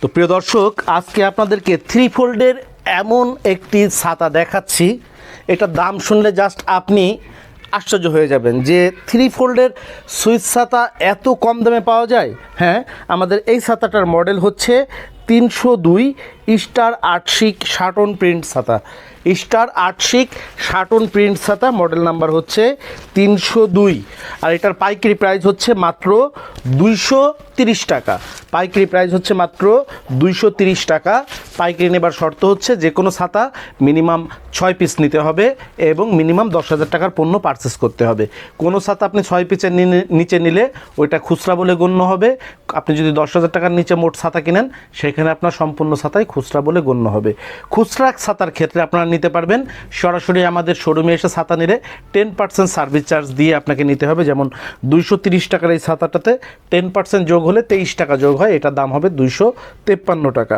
তো প্রিয় দর্শক, আজকে আপনাদেরকে থ্রি ফোল্ডের এমন একটি ছাতা দেখাচ্ছি। এটা দাম শুনলে জাস্ট আপনি আশ্চর্য হয়ে যাবেন যে থ্রি ফোল্ডের সুইচ ছাতা এত কম দামে পাওয়া যায়। হ্যাঁ আমাদের এই ছাতাটার মডেল হচ্ছে তিনশো দুই স্টার আটশিক শাটন প্রিন্ট ছাতা। স্টার আটশিক শাটন প্রিন্ট ছাতা মডেল নাম্বার হচ্ছে তিনশো দুই। আর এটার পাইকারি প্রাইস হচ্ছে মাত্র দুইশো তিরিশ টাকা। পাইকারি প্রাইস হচ্ছে মাত্র দুইশো তিরিশ টাকা। পাইকারি নেবার শর্ত হচ্ছে যে কোনো ছাতা মিনিমাম ছয় পিস নিতে হবে এবং মিনিমাম দশ হাজার টাকার পণ্য পারচেস করতে হবে। কোনো ছাতা আপনি ছয় পিসের নিচে নিলে ওইটা খুচরা বলে গণ্য হবে। আপনি যদি দশ হাজার টাকার নিচে মোট ছাতা কিনেন সেখানে আপনার সম্পূর্ণ ছাতাই খুচরা বলে গণ্য হবে। খুচরা ছাতার ক্ষেত্রে আপনারা নিতে পারবেন, সরাসরি আমাদের শোরুমে এসে ছাতা নিলে টেন পার্সেন্ট সার্ভিস চার্জ দিয়ে আপনাকে নিতে হবে। যেমন দুইশো তিরিশ টাকার এই ছাতাটাতে টেন পার্সেন্ট যোগ হলে তেইশ টাকা যোগ হয় এটার দাম হবে দুইশো তেপ্পান্ন টাকা।